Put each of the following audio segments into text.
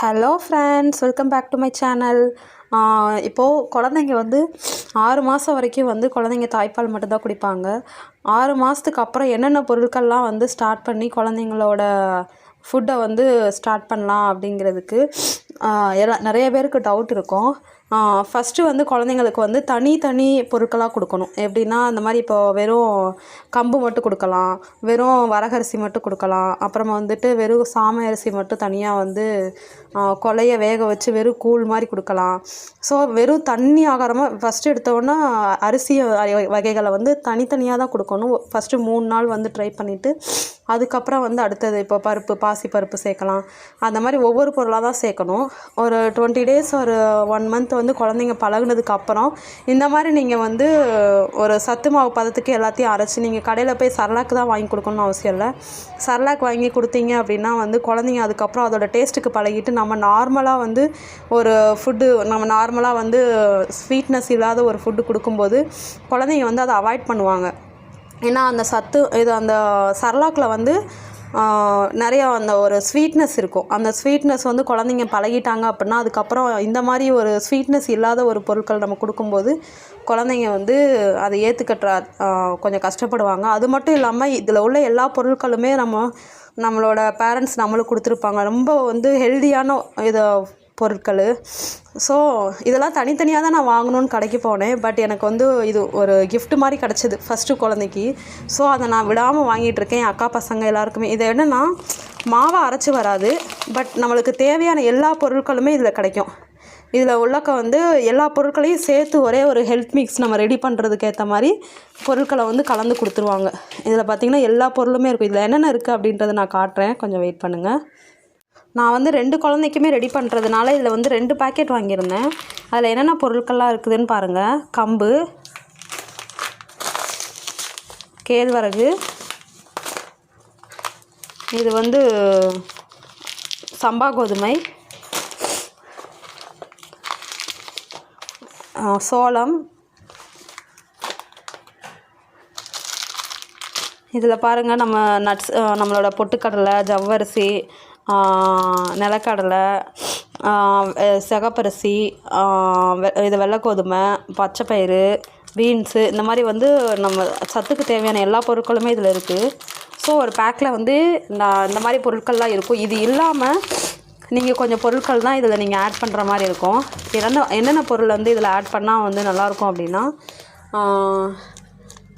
Hello friends welcome back to my channel இப்போது குழந்தைங்க வந்து ஆறு மாதம் வரைக்கும் வந்து குழந்தைங்க தாய்ப்பால் மட்டும்தான் குடிப்பாங்க. ஆறு மாதத்துக்கு அப்புறம் என்னென்ன பொருட்கள்லாம் வந்து ஸ்டார்ட் பண்ணி குழந்தைங்களோட ஃபுட்டை வந்து ஸ்டார்ட் பண்ணலாம் அப்படிங்கிறதுக்கு எல்லாம் நிறைய பேருக்கு டவுட் இருக்கும். ஃபஸ்ட்டு வந்து குழந்தைங்களுக்கு வந்து தனித்தனி பொருட்களாக கொடுக்கணும். எப்படின்னா அந்த மாதிரி இப்போ வெறும் கம்பு மட்டும் கொடுக்கலாம் வெறும் வரகரிசி மட்டும் கொடுக்கலாம் அப்புறமா வந்துட்டு வெறும் சாமை அரிசி மட்டும் தனியாக வந்து கொலைய வேக வச்சு வெறும் கூழ் மாதிரி கொடுக்கலாம். ஸோ வெறும் தண்ணி ஆகாரமாக ஃபஸ்ட்டு எடுத்தோன்னா அரிசி வகை- வகைகளை வந்து தனித்தனியாக தான் கொடுக்கணும். ஃபஸ்ட்டு மூணு நாள் வந்து ட்ரை பண்ணிவிட்டு அதுக்கப்புறம் வந்து அடுத்தது இப்போ பருப்பு பாசி பருப்பு சேர்க்கலாம். அந்த மாதிரி ஒவ்வொரு பொருளாக தான் சேர்க்கணும். ஒரு டுவெண்ட்டி டேஸ் ஒரு ஒன் மந்த் வந்து குழந்தைங்க பழகுனதுக்கு அப்புறம் இந்த மாதிரி நீங்கள் வந்து ஒரு சத்து மாவு பதத்துக்கு எல்லாத்தையும் அரைச்சி நீங்கள் கடையில் போய் சரலாக்கு தான் வாங்கி கொடுக்கணும்னு அவசியம் இல்லை. சரலாக் வாங்கி கொடுத்தீங்க அப்படின்னா வந்து குழந்தைங்க அதுக்கப்புறம் அதோட டேஸ்ட்டுக்கு பழகிட்டு நம்ம நார்மலாக வந்து ஒரு ஃபுட்டு நம்ம நார்மலாக வந்து ஸ்வீட்னஸ் இல்லாத ஒரு ஃபுட்டு கொடுக்கும்போது குழந்தைங்க வந்து அதை அவாய்ட் பண்ணுவாங்க. ஏன்னா அந்த சத்து இது அந்த சரலாக்கில் வந்து நிறையா அந்த ஒரு ஸ்வீட்னஸ் இருக்கும். அந்த ஸ்வீட்னஸ் வந்து குழந்தைங்க பழகிட்டாங்க அப்படின்னா அதுக்கப்புறம் இந்த மாதிரி ஒரு ஸ்வீட்னஸ் இல்லாத ஒரு பொருட்கள் நம்ம கொடுக்கும்போது குழந்தைங்க வந்து அதை ஏற்றுக்கட்டுற கொஞ்சம் கஷ்டப்படுவாங்க. அது மட்டும் இல்லாமல் இதில் உள்ள எல்லா பொருட்களுமே நம்ம நம்மளோட பேரண்ட்ஸ் நம்மளுக்கு கொடுத்துருப்பாங்க. ரொம்ப வந்து ஹெல்தியான இதை பொருட்கள். ஸோ இதெல்லாம் தனித்தனியாக தான் நான் வாங்கணும்னு கடைக்கு போனேன். பட் எனக்கு வந்து இது ஒரு கிஃப்ட் மாதிரி கிடச்சிது ஃபஸ்ட்டு குழந்தைக்கு. ஸோ அதை நான் விடாமல் வாங்கிட்டு இருக்கேன். என் அக்கா பசங்க எல்லாருக்குமே. இது என்னென்னா மாவை அரைச்சி வராது. பட் நம்மளுக்கு தேவையான எல்லா பொருட்களுமே இதில் கிடைக்கும். இதில் உள்ளக்க வந்து எல்லா பொருட்களையும் சேர்த்து ஒரே ஒரு ஹெல்த் மிக்ஸ் நம்ம ரெடி பண்ணுறதுக்கு ஏற்ற மாதிரி பொருட்களை வந்து கலந்து கொடுத்துருவாங்க. இதில் பார்த்திங்கன்னா எல்லா பொருளுமே இருக்கும். இதில் என்னென்ன இருக்குது அப்படின்றத நான் காட்டுறேன். கொஞ்சம் வெயிட் பண்ணுங்கள் நான் வந்து ரெண்டு குழந்தைக்குமே ரெடி பண்ணுறதுனால இதில் வந்து ரெண்டு பாக்கெட் வாங்கியிருந்தேன். அதில் என்னென்ன பொருட்கள்லாம் இருக்குதுன்னு பாருங்கள் கம்பு கேழ்வரகு இது வந்து சம்பா கோதுமை சோளம். இதில் பாருங்கள் நம்ம நட்ஸ் நம்மளோட பொட்டுக்கடலை ஜவ்வரிசி நிலக்கடலை சிகப்பரிசி இது வெ- இது வெள்ளைக்கோதுமை பச்சைப்பயிறு பீன்ஸு இந்த மாதிரி வந்து நம்ம சத்துக்கு தேவையான எல்லா பொருட்களுமே இதில் இருக்குது ஸோ ஒரு பேக்கில் வந்து நான் இந்த மாதிரி பொருட்கள்லாம் இருக்கும். இது இல்லாமல் நீங்கள் கொஞ்சம் பொருட்கள் தான் இதில் நீங்கள் ஆட் பண்ணுற மாதிரி இருக்கும். என்னென்ன என்னென்ன பொருள் வந்து இதில் ஆட் பண்ணால் வந்து நல்லாயிருக்கும் அப்படின்னா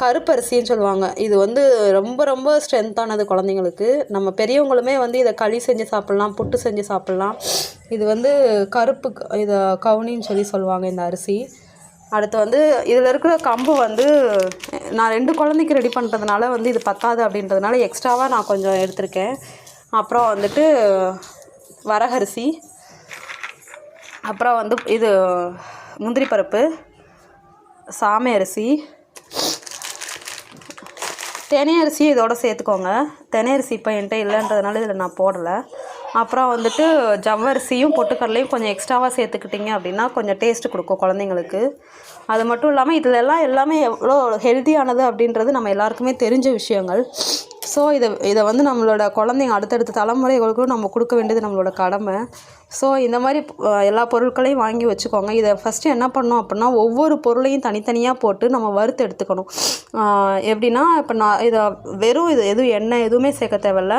கருப்பரிசின்னு சொல்லுவாங்க. இது வந்து ரொம்ப ரொம்ப ஸ்ட்ரென்த்தானது குழந்தைங்களுக்கு. நம்ம பெரியவங்களுமே வந்து இதை களி செஞ்சு சாப்பிட்லாம் புட்டு செஞ்சு சாப்பிட்லாம். இது வந்து கருப்பு இதை கவுனின்னு சொல்லி சொல்லுவாங்க இந்த அரிசி. அடுத்து வந்து இதில் இருக்கிற கம்பு வந்து நான் ரெண்டு குழந்தைக்கு ரெடி பண்ணுறதுனால வந்து இது பத்தாது அப்படின்றதுனால எக்ஸ்ட்ராவாக நான் கொஞ்சம் எடுத்திருக்கேன். அப்புறம் வந்துட்டு வரகரிசி. அப்புறம் வந்து இது முந்திரி பருப்பு சாமை அரிசி. தினை அரிசி இதோட சேர்த்துக்கோங்க. தினை அரிசி இப்போ என்கிட்ட இல்லைன்றதுனால இதில் நான் போடலை. அப்புறம் வந்துட்டு ஜவ்வரிசியும் பொட்டுக்கடலையும் கொஞ்சம் எக்ஸ்ட்ராவாக சேர்த்துக்கிட்டிங்க அப்படின்னா கொஞ்சம் டேஸ்ட் கொடுக்கும் குழந்தைங்களுக்கு. அது மட்டும் இல்லாமல் இதில் எல்லாம் எல்லாமே எவ்வளோ ஹெல்த்தியானது அப்படின்றது நம்ம எல்லாருக்குமே தெரிஞ்ச விஷயங்கள். ஸோ இதை இதை வந்து நம்மளோட குழந்தைங்க அடுத்தடுத்த தலைமுறைகளுக்கும் நம்ம கொடுக்க வேண்டியது நம்மளோட கடமை. ஸோ இந்த மாதிரி எல்லா பொருட்களையும் வாங்கி வச்சுக்கோங்க. இதை ஃபஸ்ட்டு என்ன பண்ணோம் அப்படின்னா ஒவ்வொரு பொருளையும் தனித்தனியாக போட்டு நம்ம வறுத்து எடுத்துக்கணும். எப்படின்னா இப்போ நான் இதை வெறும் இது எதுவும் எண்ணெய் எதுவுமே சேர்க்க தேவையில்ல.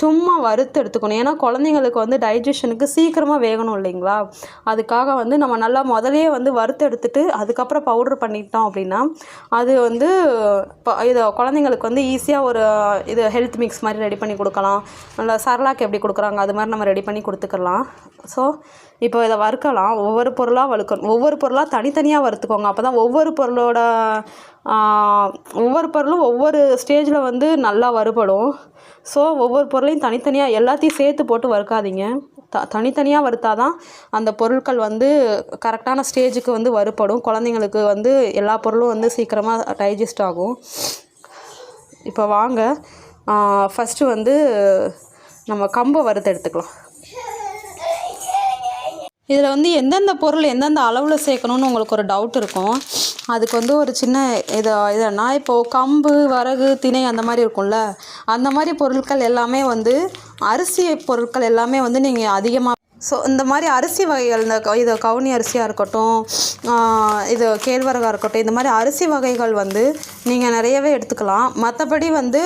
சும்மா வறுத்து எடுத்துக்கணும். ஏன்னா குழந்தைங்களுக்கு வந்து டைஜஷனுக்கு சீக்கிரமாக வேகணும் இல்லைங்களா? அதுக்காக வந்து நம்ம நல்லா முதலே வந்து வறுத்து எடுத்துட்டு அதுக்கப்புறம் பவுடர் பண்ணிட்டோம் அப்படின்னா அது வந்து இது குழந்தைங்களுக்கு வந்து ஈஸியாக ஒரு இது ஹெல்த் மிக்ஸ் மாதிரி ரெடி பண்ணி கொடுக்கலாம். நல்லா சரலாக்கு எப்படி கொடுக்குறாங்க அது மாதிரி நம்ம ரெடி பண்ணி கொடுத்துக்கலாம். ஸோ இப்போ இதை வறுக்கலாம். ஒவ்வொரு பொருளாக வறுக்கணும். ஒவ்வொரு பொருளாக தனித்தனியாக வறுத்துக்கோங்க. அப்போ தான் ஒவ்வொரு பொருளோட ஒவ்வொரு பொருளும் ஒவ்வொரு ஸ்டேஜில் வந்து நல்லா வறுபடும். ஸோ ஒவ்வொரு பொருளையும் தனித்தனியாக எல்லாத்தையும் சேர்த்து போட்டு வறுக்காதீங்க. த தனித்தனியாக வறுத்தாதான் அந்த பொருட்கள் வந்து கரெக்டான ஸ்டேஜுக்கு வந்து வறுப்படும் குழந்தைங்களுக்கு வந்து எல்லா பொருளும் வந்து சீக்கிரமாக டைஜஸ்ட் ஆகும். இப்போ வாங்க. ஃபஸ்ட்டு வந்து நம்ம கம்பை வறுத்து எடுத்துக்கலாம். இதில் வந்து எந்தெந்த பொருள் எந்தெந்த அளவில் சேர்க்கணும்னு உங்களுக்கு ஒரு டவுட் இருக்கும். அதுக்கு வந்து ஒரு சின்ன இது இதனா இப்போது கம்பு வரகு திணை அந்த மாதிரி இருக்கும்ல. அந்த மாதிரி பொருட்கள் எல்லாமே வந்து அரிசி பொருட்கள் எல்லாமே வந்து நீங்கள் அதிகமாக ஸோ இந்த மாதிரி அரிசி வகைகள் இந்த இது கவுனி அரிசியாக இருக்கட்டும் இது கேழ்வரகாக இருக்கட்டும் இந்த மாதிரி அரிசி வகைகள் வந்து நீங்கள் நிறையவே எடுத்துக்கலாம். மற்றபடி வந்து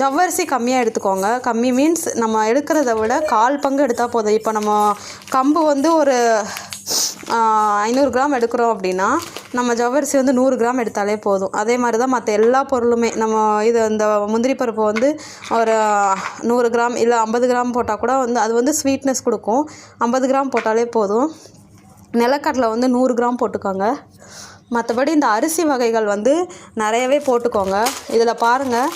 ஜவ்வரிசி கம்மியாக எடுத்துக்கோங்க. கம்மி மீன்ஸ் நம்ம எடுக்கிறத விட கால் பங்கு எடுத்தால் போதும். இப்போ நம்ம கம்பு வந்து ஒரு ஐநூறு கிராம் எடுக்கிறோம் அப்படின்னா நம்ம ஜவ்வரிசி வந்து நூறு கிராம் எடுத்தாலே போதும். அதே மாதிரி தான் மற்ற எல்லா பொருளுமே. நம்ம இது இந்த முந்திரி பருப்பு வந்து ஒரு நூறு கிராம் இல்லை ஐம்பது கிராம் போட்டால் கூட வந்து அது வந்து ஸ்வீட்னஸ் கொடுக்கும். ஐம்பது கிராம் போட்டாலே போதும். நிலக்கடலை வந்து நூறு கிராம் போட்டுக்கோங்க. மற்றபடி இந்த அரிசி வகைகள் வந்து நிறையவே போட்டுக்கோங்க. இதில் பாருங்கள்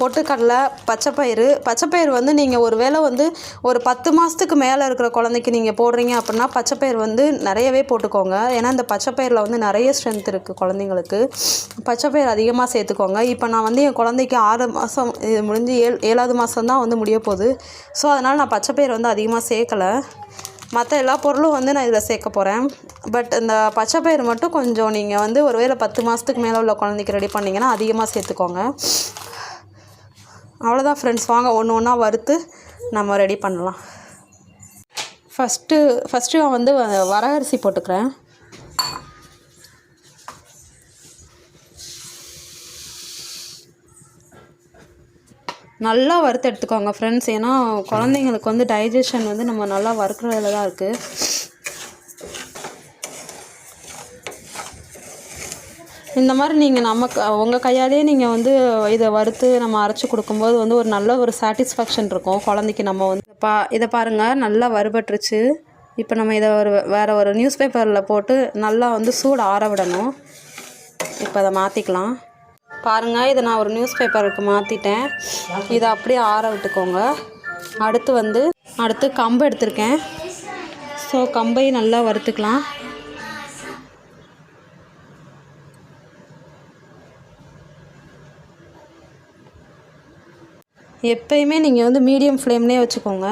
பொட்டுக்கடலை பச்சைப்பயிறு. பச்சைப்பயிறு வந்து நீங்கள் ஒரு வேளை வந்து ஒரு பத்து மாதத்துக்கு மேலே இருக்கிற குழந்தைக்கு நீங்கள் போடுறீங்க அப்படின்னா பச்சைப்பயிறு வந்து நிறையவே போட்டுக்கோங்க. ஏன்னா இந்த பச்சைப்பயிரில் வந்து நிறைய ஸ்ட்ரென்த் இருக்குது குழந்தைங்களுக்கு. பச்சைப்பயிறு அதிகமாக சேர்த்துக்கோங்க. இப்போ நான் வந்து என் குழந்தைக்கு ஆறு மாதம் இது முடிஞ்சு ஏழு ஏழாவது மாதம் தான் வந்து முடிய போகுது. ஸோ அதனால் நான் பச்சைப்பயிறு வந்து அதிகமாக சேர்க்கலை. மற்ற எல்லா பொருளும் வந்து நான் இதில் சேர்க்க போகிறேன் பட் இந்த பச்சைப்பயிறு மட்டும் கொஞ்சம் நீங்கள் வந்து ஒருவேளை பத்து மாதத்துக்கு மேலே உள்ள குழந்தைக்கு ரெடி பண்ணிங்கன்னா அதிகமாக சேர்த்துக்கோங்க. அவ்வளோதான் ஃப்ரெண்ட்ஸ் வாங்க ஒன்று ஒன்றா வறுத்து நம்ம ரெடி பண்ணலாம். ஃபஸ்ட்டு ஃபஸ்ட்டு நான் வந்து வ- வரகரிசி போட்டுக்கிறேன். நல்லா வறுத்து எடுத்துக்கோங்க ஃப்ரெண்ட்ஸ் ஏன்னா குழந்தைங்களுக்கு வந்து டைஜஷன் வந்து நம்ம நல்லா வறுக்கிறதுல தான் இருக்குது இந்த மாதிரி நீங்கள் நமக்கு உங்கள் கையாலேயே நீங்கள் வந்து இதை வறுத்து நம்ம அரைச்சி கொடுக்கும்போது வந்து ஒரு நல்ல ஒரு சாட்டிஸ்ஃபேக்ஷன் இருக்கும். குழந்தைக்கு நம்ம வந்து பா இதை பாருங்கள் நல்லா வறுபட்டுருச்சு. இப்போ நம்ம இதை ஒரு வேறு ஒரு நியூஸ் பேப்பரில் போட்டு நல்லா வந்து சூடு ஆற விடணும். இப்போ அதை மாற்றிக்கலாம் பாருங்கள் இதை நான் ஒரு நியூஸ் பேப்பருக்கு மாற்றிட்டேன் இதை அப்படியே ஆற விட்டுக்கோங்க. அடுத்து வந்து அடுத்து கம்பு எடுத்திருக்கேன். ஸோ கம்பையும் நல்லா வறுத்துக்கலாம். எப்பயுமே நீங்கள் வந்து மீடியம் ஃப்ளேம்லேயே வச்சுக்கோங்க.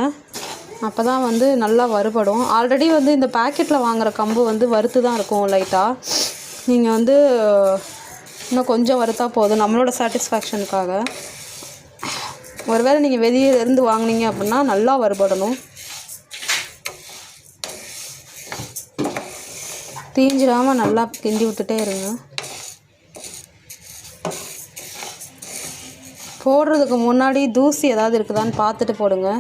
அப்போ தான் வந்து நல்லா வறுபடும். ஆல்ரெடி வந்து இந்த பேக்கெட்டில் வாங்குற கம்பு வந்து வறுத்து தான் இருக்கும் லைட்டாக நீங்கள் வந்து இன்னும் கொஞ்சம் வறுத்தா போதும் நம்மளோட சாட்டிஸ்ஃபேக்ஷனுக்காக ஒருவேளை நீங்கள் வெளியிலேருந்து இருந்து வாங்குனீங்க அப்படின்னா நல்லா வறுபடணும். தீஞ்சிடாமல் நல்லா கிண்டி விட்டுட்டே இருங்க. போடுறதுக்கு முன்னாடி தூசி ஏதாவது இருக்குதான்னு பார்த்துட்டு போடுங்க.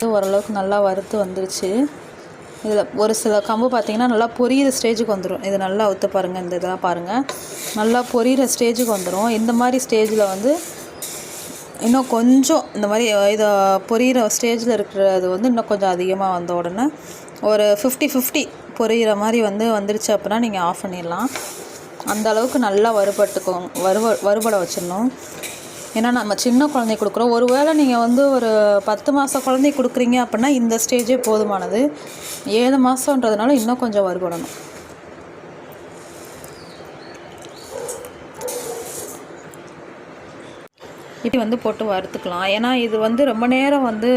இது ஓரளவுக்கு நல்லா வறுத்து வந்துருச்சு. இதில் ஒரு சில கம்பு பார்த்தீங்கன்னா நல்லா பொரியிற ஸ்டேஜுக்கு வந்துடும் இது நல்லா ஒத்து பாருங்கள் இந்த இதெல்லாம் பாருங்கள் நல்லா பொரியிற ஸ்டேஜுக்கு வந்துடும் இந்த மாதிரி ஸ்டேஜில் வந்து இன்னும் கொஞ்சம் இந்த மாதிரி இதை பொரியிற ஸ்டேஜில் இருக்கிறது வந்து இன்னும் கொஞ்சம் அதிகமாக வந்த உடனே ஒரு ஃபிஃப்டி ஃபிஃப்டி பொரியிற மாதிரி வந்து வந்துருச்சு அப்படின்னா நீங்கள் ஆஃப் பண்ணிடலாம். அந்த அளவுக்கு நல்லா வறுபட்டுக்கும் வறுவ வறுபட வச்சிடணும். ஏன்னா நம்ம சின்ன குழந்தை கொடுக்குறோம். ஒரு வேளை நீங்கள் வந்து ஒரு பத்து மாத குழந்தை கொடுக்குறீங்க அப்படின்னா இந்த ஸ்டேஜே போதுமானது. ஏழு மாதன்றதுனால இன்னும் கொஞ்சம் வறுபடணும். இப்படி வந்து போட்டு வறுத்துக்கலாம். ஏன்னா இது வந்து ரொம்ப நேரம் வந்து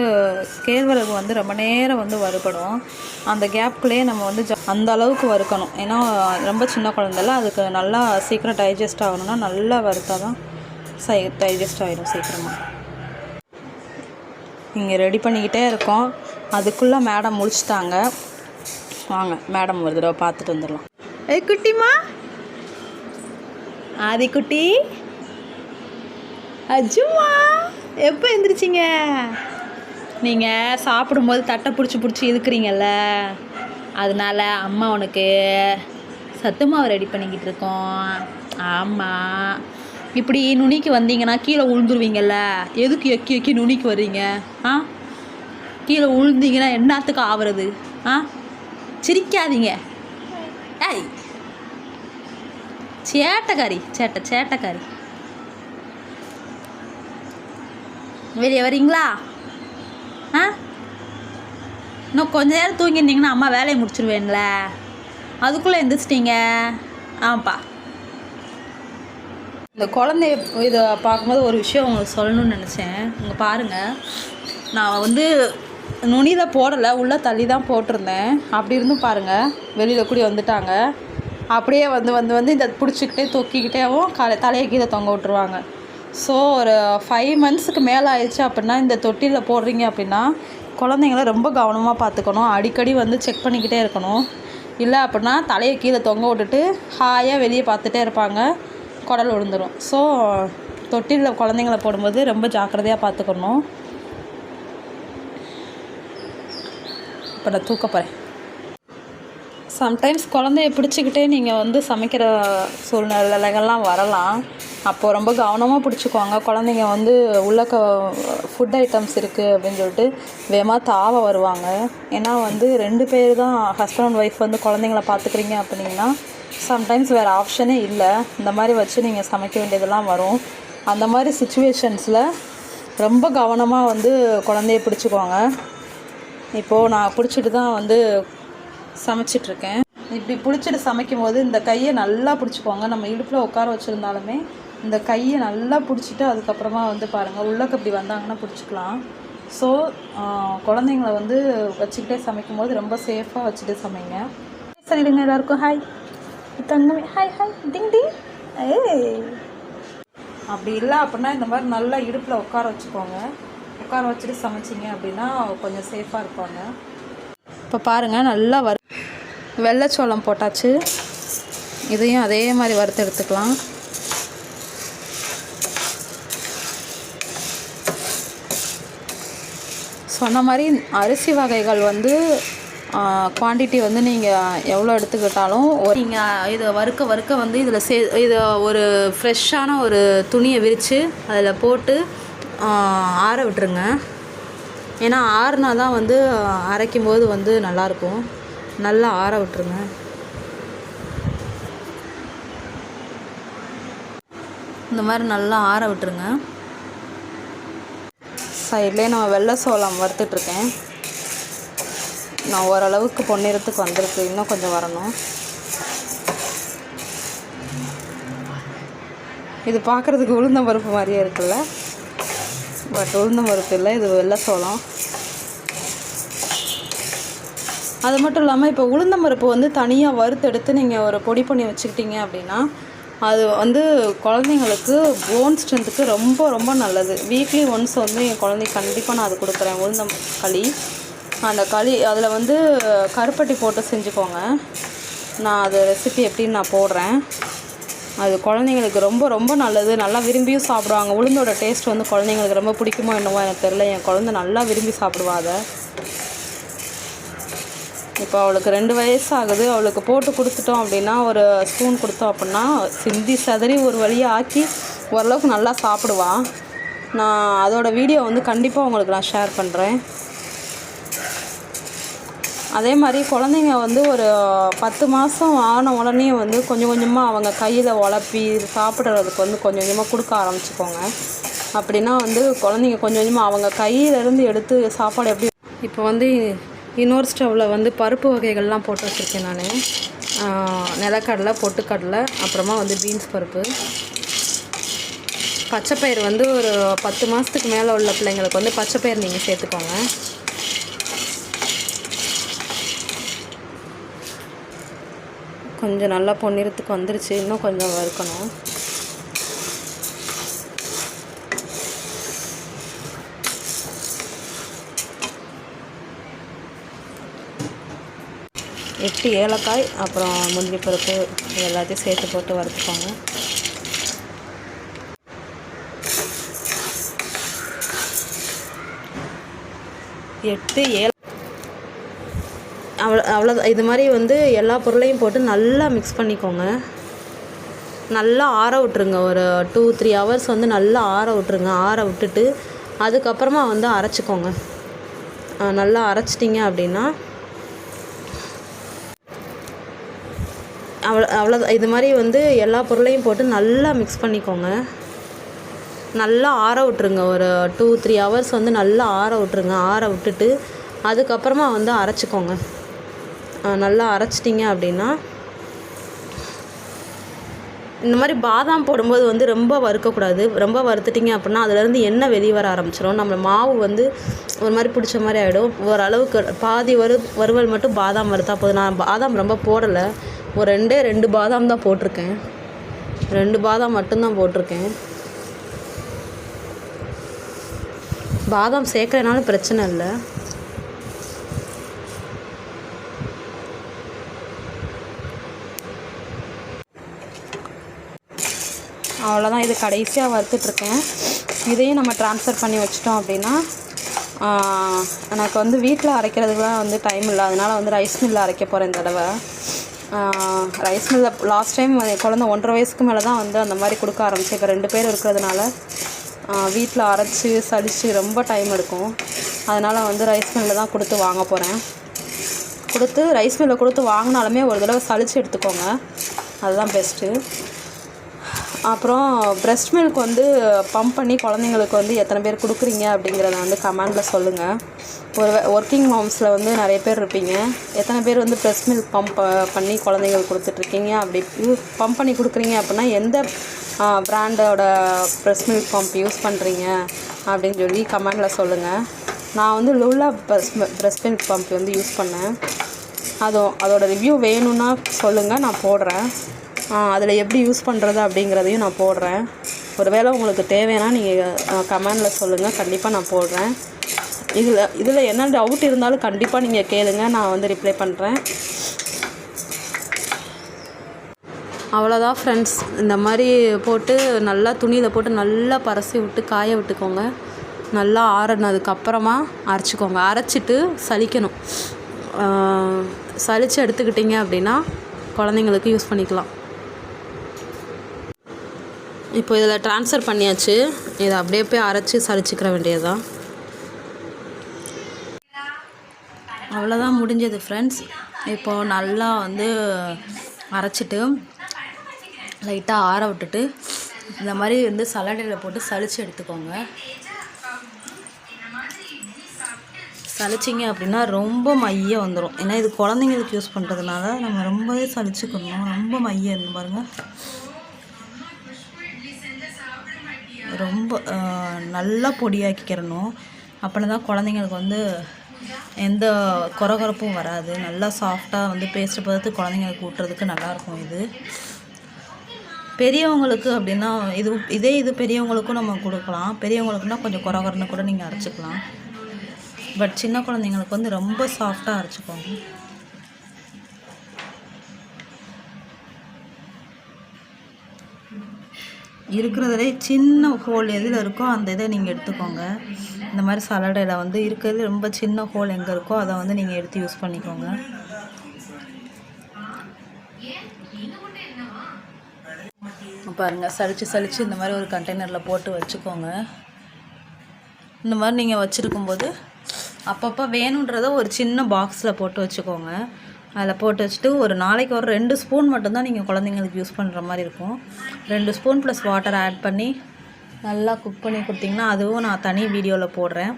கேழ்வரகு வந்து ரொம்ப நேரம் வந்து வறுபடும் அந்த கேப்குள்ளேயே நம்ம வந்து ஜ- அந்த அளவுக்கு வறுக்கணும். ஏன்னா ரொம்ப சின்ன குழந்தைல அதுக்கு நல்லா சீக்கிரம் டைஜஸ்ட் ஆகணும்னா நல்லா வறுத்தா தான் சை டைஜஸ்ட் ஆகிடும் சீக்கிரமாக இங்கே ரெடி பண்ணிக்கிட்டே இருக்கோம். அதுக்குள்ளே மேடம் முடிச்சிட்டாங்க. வாங்க மேடம் ஒரு தடவை பார்த்துட்டு வந்துடலாம். ஏய் குட்டிமா ஆதி குட்டி. அஜுமா எப்போ எந்திரிச்சிங்க? நீங்கள் சாப்பிடும்போது தட்டை பிடிச்சி பிடிச்சி இருக்கிறீங்கல்ல அதனால அம்மா உனக்கு சத்து மாவு ரெடி பண்ணிக்கிட்டு இருக்கோம். ஆமாம் இப்படி நுனிக்கு வந்தீங்கன்னா கீழே விழுந்துருவீங்கல்ல எதுக்கு எக்கி எக்கி நுனிக்கு வர்றீங்க? ஆ? கீழே விழுந்தீங்கன்னா என்னத்துக்கு ஆவறது? ஆ? சிரிக்காதீங்க. ஏய். சேட்டைக்காரி சேட்டை சேட்டைக்காரி. வெளியே வரீங்களா? ஆ? இன்னும் கொஞ்ச நேரம் தூங்கியிருந்தீங்கன்னா அம்மா வேலையை முடிச்சிருவேன்ல. அதுக்குள்ளே எந்திரிச்சிட்டிங்க. ஆமாப்பா. இந்த குழந்தைய இதை பார்க்கும்போது ஒரு விஷயம் உங்களுக்கு சொல்லணும்னு நினச்சேன். இங்கே பாருங்கள் நான் வந்து நுனியில் போடலை உள்ளே தள்ளி தான் போட்டிருந்தேன். அப்படி இருந்தும் பாருங்கள் வெளியில் கூடி வந்துட்டாங்க. அப்படியே வந்து வந்து வந்து இந்த பிடிச்சிக்கிட்டே தொக்கிக்கிட்டேவும் காலை தலையை கீழே தொங்க விட்ருவாங்க ஸோ ஒரு ஃபைவ் மந்த்ஸுக்கு மேலே ஆயிடுச்சு அப்படின்னா இந்த தொட்டியில் போடுறீங்க அப்படின்னா குழந்தைங்கள ரொம்ப கவனமாக பார்த்துக்கணும். அடிக்கடி வந்து செக் பண்ணிக்கிட்டே இருக்கணும். இல்லை அப்படின்னா தலையை கீழே தொங்க விட்டுட்டு ஹாயாக வெளியே பார்த்துட்டே இருப்பாங்க. குடல் விழுந்துடும் ஸோ தொட்டிலில் குழந்தைங்கள போடும்போது ரொம்ப ஜாக்கிரதையாக பார்த்துக்கணும். இப்போ நான் தூக்க போகிறேன் சம்டைம்ஸ் குழந்தைய பிடிச்சிக்கிட்டே நீங்கள் வந்து சமைக்கிற சூழ்நிலைகள்லாம் வரலாம். அப்போது ரொம்ப கவனமாக பிடிச்சிக்குவாங்க. குழந்தைங்க வந்து உள்ளக்க ஃபுட் ஐட்டம்ஸ் இருக்குது அப்படின்னு சொல்லிட்டு வேகமாக தாவ வருவாங்க. ஏன்னா வந்து ரெண்டு பேர் தான் ஹஸ்பண்ட் அண்ட் ஒய்ஃப் வந்து குழந்தைங்கள பார்த்துக்கிறீங்க அப்படின்னா சம்டைம்ஸ் வேறு ஆப்ஷனே இல்லை. இந்த மாதிரி வச்சு நீங்கள் சமைக்க வேண்டியதெல்லாம் வரும். அந்த மாதிரி சுச்சுவேஷன்ஸில் ரொம்ப கவனமாக வந்து குழந்தைய பிடிச்சிக்குவாங்க. இப்போது நான் பிடிச்சிட்டு தான் வந்து சமைச்சிட்ருக்கேன் இப்படி பிடிச்சிட்டு சமைக்கும் போது இந்த கையை நல்லா பிடிச்சிக்குவாங்க. நம்ம இடுப்பில் உட்கார வச்சுருந்தாலுமே இந்த கையை நல்லா பிடிச்சிட்டு அதுக்கப்புறமா வந்து பாருங்கள் உள்ளக்கு இப்படி வந்தாங்கன்னா பிடிச்சிக்கலாம். ஸோ குழந்தைங்கள வந்து வச்சுக்கிட்டே சமைக்கும் போது ரொம்ப சேஃபாக வச்சுட்டு சமைங்க. சொல்லிடுங்க எல்லாருக்கும். ஹாய் தங்கமே ஹாய் ஹாய் டிங் டிங் ஏ அப்படி இல்லை அப்படின்னா இந்த மாதிரி நல்லா இடுப்பில் உட்கார வச்சுக்கோங்க. உட்கார வச்சுட்டு சமைச்சிங்க அப்படின்னா கொஞ்சம் சேஃபாக இருப்பாங்க. இப்போ பாருங்கள் நல்லா வறு வெள்ளச்சோளம் போட்டாச்சு. இதையும் அதே மாதிரி வறுத்து எடுத்துக்கலாம். சொன்ன மாதிரி அரிசி வகைகள் வந்து குவான்டிட்டி வந்து நீங்கள் எவ்வளோ எடுத்துக்கிட்டாலும் நீங்கள் இதை வறுக்க வறுக்க வந்து இதில் சே இதை ஒரு ஃப்ரெஷ்ஷான ஒரு துணியை விரித்து அதில் போட்டு ஆற விட்டுருங்க. ஏன்னா ஆறுனா தான் வந்து அரைக்கும் போது வந்து நல்லாயிருக்கும். நல்லா ஆற விட்டுருங்க. இந்த மாதிரி நல்லா ஆற விட்டுருங்க. சைட்லேயே நான் வெள்ளை சோளம் வறுத்துட்ருக்கேன். நான் ஓரளவுக்கு பொன்னிறத்துக்கு வந்திருக்கு. இன்னும் கொஞ்சம் வரணும். இது பார்க்குறதுக்கு உளுந்தம் பருப்பு மாதிரியே இருக்குல்ல? பட் உளுந்தம் பருப்பு இல்லை இது வெள்ளை சோளம். அது மட்டும் இல்லாமல் இப்போ உளுந்தம் பருப்பு வந்து தனியாக வறுத்தெடுத்து நீங்கள் ஒரு பொடி பண்ணி வச்சுக்கிட்டீங்க அப்படின்னா அது வந்து குழந்தைங்களுக்கு போன் ஸ்ட்ரென்த்துக்கு ரொம்ப ரொம்ப நல்லது. வீக்லி ஒன்ஸ் வந்து என் குழந்தைக்கு கண்டிப்பாக நான் அது கொடுக்குறேன். உளுந்தம் களி. அந்த களி அதில் வந்து கருப்பட்டி போட்டு செஞ்சுக்கோங்க. நான் அது ரெசிபி எப்படின்னு நான் போடுறேன். அது குழந்தைங்களுக்கு ரொம்ப ரொம்ப நல்லது. நல்லா விரும்பியும் சாப்பிடுவாங்க. உளுந்தோட டேஸ்ட் வந்து குழந்தைங்களுக்கு ரொம்ப பிடிக்குமோ என்னவோ எனக்கு தெரில என் குழந்த நல்லா விரும்பி சாப்பிடுவா அதை. இப்போ அவளுக்கு ரெண்டு வயசு ஆகுது அவளுக்கு போட்டு கொடுத்துட்டோம் அப்படின்னா ஒரு ஸ்பூன் கொடுத்தோம் அப்படின்னா சிந்தி சதறி ஒரு வழியாக ஆக்கி ஓரளவுக்கு நல்லா சாப்பிடுவான் நான் அதோடய வீடியோ வந்து கண்டிப்பாக உங்களுக்கு நான் ஷேர் பண்ணுறேன் அதே மாதிரி குழந்தைங்க வந்து ஒரு பத்து மாதம் ஆன உடனே வந்து கொஞ்சம் கொஞ்சமாக அவங்க கையில் உழப்பி சாப்பிட்றதுக்கு வந்து கொஞ்சம் கொஞ்சமாக கொடுக்க ஆரம்பிச்சுக்கோங்க. அப்படின்னா வந்து குழந்தைங்க கொஞ்சம் கொஞ்சமாக அவங்க கையிலேருந்து எடுத்து சாப்பாடு எப்படி இப்போ வந்து இன்னொரு ஸ்டவ்வில் வந்து பருப்பு வகைகள்லாம் போட்டு வச்சுருக்கேன் நான். நிலக்கடலை பொட்டுக்கடலை அப்புறமா வந்து பீன்ஸ் பருப்பு. பச்சைப்பயிறு வந்து ஒரு பத்து மாதத்துக்கு மேலே உள்ள பிள்ளைங்களுக்கு வந்து பச்சைப்பயிறு நீங்கள் சேர்த்துக்கோங்க. கொஞ்சம் நல்லா பொன்னிறத்துக்கு வந்துருச்சு. இன்னும் கொஞ்சம் வறுக்கணும். எட்டு ஏலக்காய் அப்புறம் முந்திரி பருப்பு எல்லாத்தையும் சேர்த்து போட்டு வறுத்துக்கோங்க. எட்டு ஏல அவ்வளோ அவ்வளோ இது மாதிரி வந்து எல்லா பொருளையும் போட்டு நல்லா மிக்ஸ் பண்ணிக்கோங்க. நல்லா ஆற விட்ருங்க ஒரு டூ த்ரீ ஹவர்ஸ் வந்து நல்லா ஆற விட்ருங்க ஆற விட்டுட்டு அதுக்கப்புறமா வந்து அரைச்சிக்கோங்க. நல்லா அரைச்சிட்டிங்க அப்படின்னா அவ்வளோ அவ்வளோ இது மாதிரி வந்து எல்லா பொருளையும் போட்டு நல்லா மிக்ஸ் பண்ணிக்கோங்க. நல்லா ஆற விட்ருங்க ஒரு டூ த்ரீ ஹவர்ஸ் வந்து நல்லா ஆற விட்ருங்க ஆற விட்டுட்டு அதுக்கப்புறமா வந்து அரைச்சிக்கோங்க. நல்லா அரைச்சிட்டிங்க அப்படின்னா இந்த மாதிரி பாதாம் போடும்போது வந்து ரொம்ப வறுக்கக்கூடாது. ரொம்ப வறுத்துட்டிங்க அப்படின்னா அதுலேருந்து எண்ணெய் வெளியே வர ஆரம்பிச்சிடும் நம்ம மாவு வந்து ஒரு மாதிரி பிடிச்ச மாதிரி ஆகிடும் ஓரளவுக்கு பாதி வறு வறுவல் மட்டும் பாதாம் வறுத்தா போதும். நான் பாதாம் ரொம்ப போடலை. ஒரு ரெண்டே ரெண்டு பாதாம் தான் போட்டிருக்கேன். ரெண்டு பாதாம் மட்டும்தான் போட்டிருக்கேன். பாதாம் சேர்க்கறனால பிரச்சனை இல்லை. அவ்வளோதான் இது கடைசியாக வறுத்துட்ருக்கேன் இதையும் நம்ம ட்ரான்ஸ்ஃபர் பண்ணி வச்சிட்டோம் அப்படின்னா எனக்கு வந்து வீட்டில் அரைக்கிறதுக்குலாம் வந்து டைம் இல்லை. அதனால் வந்து ரைஸ் மில்லில் அரைக்க போகிறேன் இந்த தடவை. ரைஸ் மில்லில் லாஸ்ட் டைம் குழந்த ஒன்றரை வயசுக்கு மேலே தான் வந்து அந்த மாதிரி கொடுக்க ஆரம்பிச்சு. இப்போ ரெண்டு பேர் இருக்கிறதுனால வீட்டில் அரைச்சி சளிச்சு ரொம்ப டைம் எடுக்கும். அதனால் வந்து ரைஸ் மில்லில் தான் கொடுத்து வாங்க போகிறேன் கொடுத்து ரைஸ் மில்லில் கொடுத்து வாங்கினாலுமே ஒரு தடவை சளிச்சு எடுத்துக்கோங்க. அதுதான் பெஸ்ட்டு அப்புறம் பிரஸ்ட் மில்க் வந்து பம்ப் பண்ணி குழந்தைங்களுக்கு வந்து எத்தனை பேர் கொடுக்குறீங்க அப்படிங்கிறத வந்து கமெண்டில் சொல்லுங்கள் ஒரு ஒர்க்கிங் மாம்ஸில் வந்து நிறைய பேர் இருப்பீங்க. எத்தனை பேர் வந்து பிரஸ்ட் மில்க் பம்ப் பண்ணி குழந்தைங்களுக்கு கொடுத்துட்ருக்கீங்க அப்படி பம்ப் பண்ணி கொடுக்குறீங்க அப்படின்னா எந்த ப்ராண்டோட ப்ரெஸ் மில்க் பம்ப் யூஸ் பண்ணுறீங்க அப்படின்னு சொல்லி கமெண்டில் சொல்லுங்கள் நான் வந்து லுல்லா ப்ரெஸ் ப்ரெஸ் மில்க் பம்ப் வந்து யூஸ் பண்ணேன். அதுவும் அதோடய ரிவ்யூ வேணும்னா சொல்லுங்கள் நான் போடுறேன். அதில் எப்படி யூஸ் பண்ணுறது அப்படிங்கிறதையும் நான் போடுறேன். ஒருவேளை உங்களுக்கு தேவைன்னா நீங்கள் கமெண்டில் சொல்லுங்கள் கண்டிப்பாக நான் போடுறேன். இதில் இதில் என்ன டவுட் இருந்தாலும் கண்டிப்பாக நீங்கள் கேளுங்கள் நான் வந்து ரிப்ளை பண்ணுறேன் அவ்வளோதான் ஃப்ரெண்ட்ஸ் இந்த மாதிரி போட்டு நல்லா துணியில் போட்டு நல்லா பரசி விட்டு காய விட்டுக்கோங்க. நல்லா ஆறினதுக்கப்புறமா அரைச்சிக்கோங்க. அரைச்சிட்டு சலிக்கணும் சலித்து எடுத்துக்கிட்டிங்க அப்படின்னா குழந்தைங்களுக்கு யூஸ் பண்ணிக்கலாம். இப்போ இதில் ட்ரான்ஸ்ஃபர் பண்ணியாச்சு. இதை அப்படியே போய் அரைச்சி சலிச்சுக்கிற வேண்டியதுதான். அவ்வளோதான் முடிஞ்சது ஃப்ரெண்ட்ஸ் இப்போது நல்லா வந்து அரைச்சிட்டு லைட்டாக ஆற விட்டுட்டு இந்த மாதிரி வந்து சலடையில் போட்டு சளிச்சு எடுத்துக்கோங்க. சலிச்சிங்க அப்படின்னா ரொம்ப மைய வந்துடும் ஏன்னா இது குழந்தைங்களுக்கு யூஸ் பண்ணுறதுனால நம்ம ரொம்பவே சளிச்சுக்கணும். ரொம்ப மைய இருந்து பாருங்கள் ரொம்ப நல்லா பொடியாக்கிக்கிறணும். அப்படின்னா தான் குழந்தைங்களுக்கு வந்து எந்த குறகுறப்பும் வராது. நல்லா சாஃப்டாக வந்து பேஸ்ட்டு பார்த்து குழந்தைங்களுக்கு ஊட்டுறதுக்கு நல்லாயிருக்கும் இது. பெரியவங்களுக்கு அப்படின்னா இது இதே இது பெரியவங்களுக்கும் நம்ம கொடுக்கலாம். பெரியவங்களுக்குன்னா கொஞ்சம் குறகுறன்னு கூட நீங்கள் அரைச்சிக்கலாம். பட் சின்ன குழந்தைங்களுக்கு வந்து ரொம்ப சாஃப்டாக அரைச்சிக்கோங்க. இருக்கிறதுலே சின்ன ஹோல் எதில் இருக்கோ அந்த இதை நீங்கள் எடுத்துக்கோங்க. இந்த மாதிரி சலடையில் வந்து இருக்கிறது ரொம்ப சின்ன ஹோல் எங்கே இருக்கோ அதை வந்து நீங்கள் எடுத்து யூஸ் பண்ணிக்கோங்க. பாருங்கள் சளிச்சு சளிச்சு இந்த மாதிரி ஒரு கண்டெய்னரில் போட்டு வச்சுக்கோங்க. இந்த மாதிரி நீங்கள் வச்சுருக்கும்போது அப்பப்போ வேணுன்றத ஒரு சின்ன பாக்ஸில் போட்டு வச்சுக்கோங்க. அதில் போட்டு வச்சுட்டு ஒரு நாளைக்கு ஒரு ரெண்டு ஸ்பூன் மட்டும்தான் நீங்கள் குழந்தைங்களுக்கு யூஸ் பண்ணுற மாதிரி இருக்கும். ரெண்டு ஸ்பூன் ப்ளஸ் வாட்டர் ஆட் பண்ணி நல்லா குக் பண்ணி கொடுத்தீங்கன்னா அதுவும் நான் தனி வீடியோவில் போடுறேன்.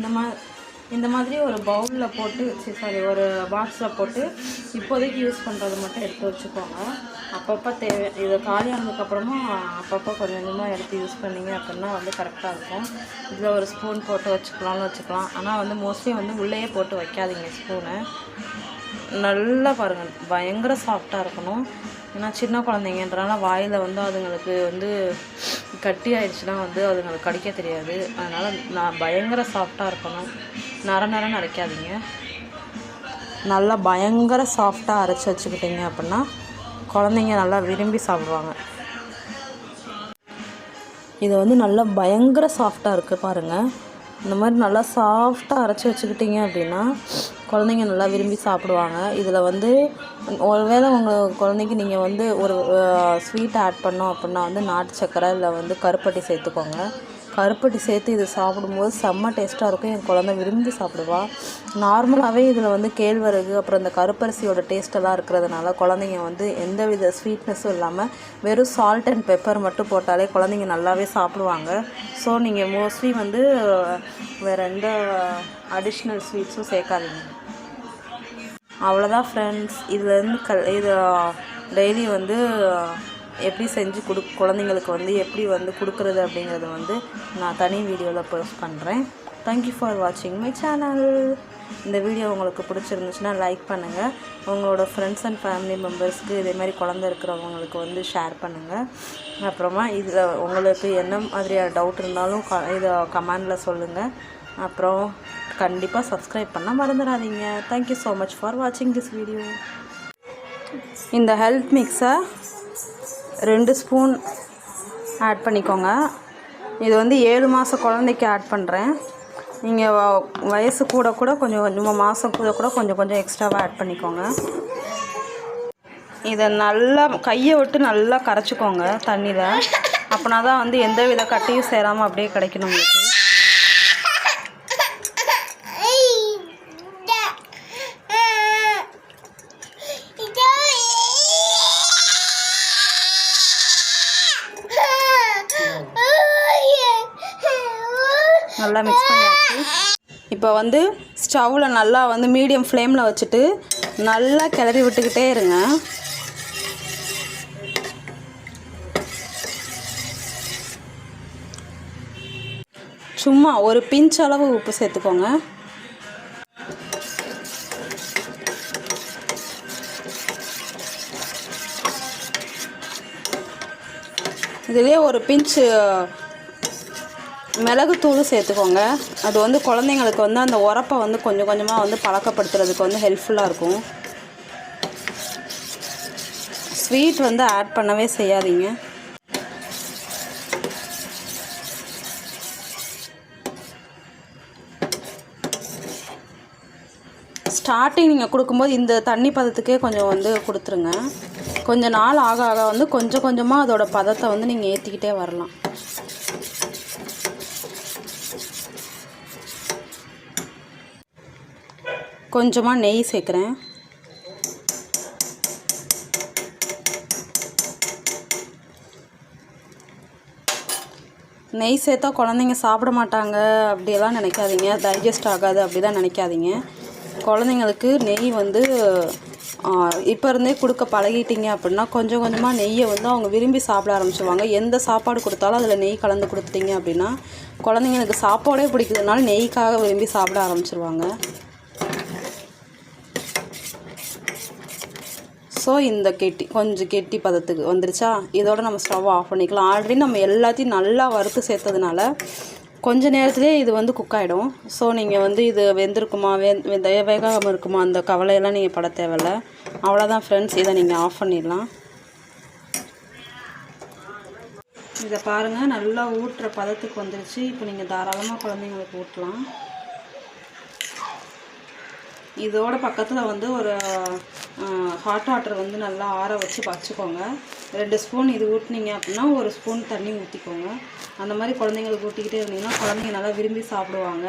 இந்த மா இந்த மாதிரி ஒரு பவுலில் போட்டு சாரி ஒரு பாக்ஸில் போட்டு இப்போதைக்கு யூஸ் பண்ணுறது மட்டும் எடுத்து வச்சுக்கோங்க. அப்பப்போ தேவை இது காலியானதுக்கப்புறமா அப்பப்போ கொஞ்சம் கொஞ்சமாக எடுத்து யூஸ் பண்ணீங்க அப்படின்னா வந்து கரெக்டாக இருக்கும். இதில் ஒரு ஸ்பூன் போட்டு வச்சுக்கலாம்னு வச்சுக்கலாம். ஆனால் வந்து மோஸ்ட்லி வந்து உள்ளேயே போட்டு வைக்காதீங்க ஸ்பூனை நல்லா பாருங்கள் பயங்கர சாஃப்டாக இருக்கணும். ஏன்னா சின்ன குழந்தைங்கன்றனால வாயில் வந்து அதுங்களுக்கு வந்து கட்டி ஆயிடுச்சுன்னா வந்து அதுங்களுக்கு கடிக்க தெரியாது. அதனால் நான் பயங்கர சாஃப்டாக இருக்கணும். நர நரன்னு அரைக்காதீங்க. நல்லா பயங்கர சாஃப்டாக அரைச்சி வச்சுக்கிட்டீங்க அப்படின்னா குழந்தைங்க நல்லா விரும்பி சாப்பிடுவாங்க. இது வந்து நல்லா பயங்கர சாஃப்டாக இருக்குது பாருங்கள் இந்த மாதிரி நல்லா சாஃப்டாக அரைச்சி வச்சுக்கிட்டிங்க அப்படின்னா குழந்தைங்க நல்லா விரும்பி சாப்பிடுவாங்க. இதில் வந்து ஒருவேளை உங்கள் குழந்தைக்கு நீங்கள் வந்து ஒரு ஸ்வீட் ஆட் பண்ணோம் அப்படின்னா வந்து நாட்டு சக்கரை இல்லை வந்து கருப்பட்டி சேர்த்துக்கோங்க. கருப்பட்டி சேர்த்து இது சாப்பிடும்போது செம்ம டேஸ்ட்டாக இருக்கும். என் குழந்த விரும்பி சாப்பிடுவா. நார்மலாகவே இதில் வந்து கேழ்வரகு அப்புறம் இந்த கருப்பரிசியோட டேஸ்ட்டெல்லாம் இருக்கிறதுனால குழந்தைங்க வந்து எந்த வித ஸ்வீட்னஸும் இல்லாமல் வெறும் சால்ட் அண்ட் பெப்பர் மட்டும் போட்டாலே குழந்தைங்க நல்லாவே சாப்பிடுவாங்க. ஸோ நீங்கள் மோஸ்ட்லி வந்து வேறு எந்த அடிஷ்னல் ஸ்வீட்ஸும் சேர்க்காதீங்க. அவ்வளோதான் ஃப்ரெண்ட்ஸ் இதுலேருந்து கல் இது டெய்லி வந்து எப்படி செஞ்சு கொடு குழந்தைங்களுக்கு வந்து எப்படி வந்து கொடுக்குறது அப்படிங்கிறத வந்து நான் தனி வீடியோவில் போஸ்ட் பண்ணுறேன் தேங்க்யூ ஃபார் வாட்சிங் மை சேனல் இந்த வீடியோ உங்களுக்கு பிடிச்சிருந்துச்சுன்னா லைக் பண்ணுங்கள் உங்களோட ஃப்ரெண்ட்ஸ் அண்ட் ஃபேமிலி மெம்பர்ஸ்க்கு இதே மாதிரி குழந்த இருக்கிறவங்களுக்கு வந்து ஷேர் பண்ணுங்கள் அப்புறமா இதில் உங்களுக்கு என்ன மாதிரியான டவுட் இருந்தாலும் க இதை கமெண்டில் சொல்லுங்கள் அப்புறம் கண்டிப்பாக சப்ஸ்கிரைப் பண்ண மறந்துடாதீங்க thank you so much for வாட்சிங் திஸ் வீடியோ இந்த ஹெல்த் மிக்ஸை ரெண்டு ஸ்பூன் ஆட் பண்ணிக்கோங்க. இது வந்து ஏழு மாத குழந்தைக்கு ஆட் பண்ணுறேன் நீங்கள் வயசு கூட கூட கொஞ்சம் கொஞ்சமாக மாதம் கூட கூட கொஞ்சம் கொஞ்சம் எக்ஸ்ட்ராவாக ஆட் பண்ணிக்கோங்க. இதை நல்லா கையை விட்டு நல்லா கரைச்சிக்கோங்க தண்ணியில். அப்படின்னா தான் வந்து எந்த வித கட்டியும் சேராமல் அப்படியே கிடைக்கணும் உங்களுக்கு நல்லா மிக்ஸ் பண்ணியாச்சு இப்போ வந்து ஸ்டவ்வில் நல்லா வந்து மீடியம் ஃப்ளேமில் வச்சுட்டு நல்லா கிளறி விட்டுக்கிட்டே இருங்க. சும்மா ஒரு பிஞ்ச் அளவு உப்பு சேர்த்துக்கோங்க. இதுலேயே ஒரு பிஞ்சு மிளகுத்தூளும் சேர்த்துக்கோங்க. அது வந்து குழந்தைங்களுக்கு வந்து அந்த உரப்பை வந்து கொஞ்சம் கொஞ்சமாக வந்து பழக்கப்படுத்துறதுக்கு வந்து ஹெல்ப்ஃபுல்லாக இருக்கும். ஸ்வீட் வந்து ஆட் பண்ணவே செய்யாதீங்க. ஸ்டார்டிங் நீங்கள் கொடுக்கும்போது இந்த தண்ணி பதத்துக்கே கொஞ்சம் வந்து கொடுத்துருங்க. கொஞ்சம் நாள் ஆக ஆக வந்து கொஞ்சம் கொஞ்சமாக அதோடய பதத்தை வந்து நீங்கள் ஏற்றிக்கிட்டே வரலாம். கொஞ்சமாக நெய் சேர்க்குறேன். நெய் சேர்த்தா குழந்தைங்க சாப்பிட மாட்டாங்க அப்படியெல்லாம் நினைக்காதீங்க. டைஜஸ்ட் ஆகாது அப்படி தான் நினைக்காதீங்க. குழந்தைங்களுக்கு நெய் வந்து இப்போ இருந்தே கொடுக்க பழகிட்டீங்க அப்படின்னா கொஞ்சம் கொஞ்சமாக நெய்யை வந்து அவங்க விரும்பி சாப்பிட ஆரம்பிச்சிருவாங்க. எந்த சாப்பாடு கொடுத்தாலும் அதில் நெய் கலந்து கொடுத்துட்டீங்க அப்படின்னா குழந்தைங்களுக்கு சாப்பாடே பிடிக்கிறதுனால நெய்க்காக விரும்பி சாப்பிட ஆரம்பிச்சிருவாங்க. ஸோ இந்த கெட்டி கொஞ்சம் கெட்டி பதத்துக்கு வந்துருச்சா? இதோட நம்ம ஸ்டவ் ஆஃப் பண்ணிக்கலாம். ஆல்ரெடி நம்ம எல்லாத்தையும் நல்லா வறுத்து சேர்த்ததுனால கொஞ்ச நேரத்துலேயே இது வந்து குக் ஆகிடும் ஸோ நீங்கள் வந்து இது வெந்திருக்குமா? வே வேகாமல் இருக்குமா? அந்த கவலையெல்லாம் நீங்கள் பட தேவையில்ல. அவ்வளோதான் ஃப்ரெண்ட்ஸ் இதை நீங்கள் ஆஃப் பண்ணிடலாம். இதை பாருங்கள் நல்லா ஊட்டுற பதத்துக்கு வந்துருச்சு. இப்போ நீங்கள் தாராளமாக குழந்தைங்களுக்கு ஊட்டலாம். இதோட பக்கத்தில் வந்து ஒரு ஹாட் வாட்டர் வந்து நல்லா ஆற வச்சு வச்சுக்கோங்க ரெண்டு ஸ்பூன் இது ஊட்டினீங்க அப்படின்னா ஒரு ஸ்பூன் தண்ணி ஊற்றிக்கோங்க அந்த மாதிரி குழந்தைங்களுக்கு ஊட்டிக்கிட்டே இருந்தீங்கன்னா குழந்தைங்க நல்லா விரும்பி சாப்பிடுவாங்க.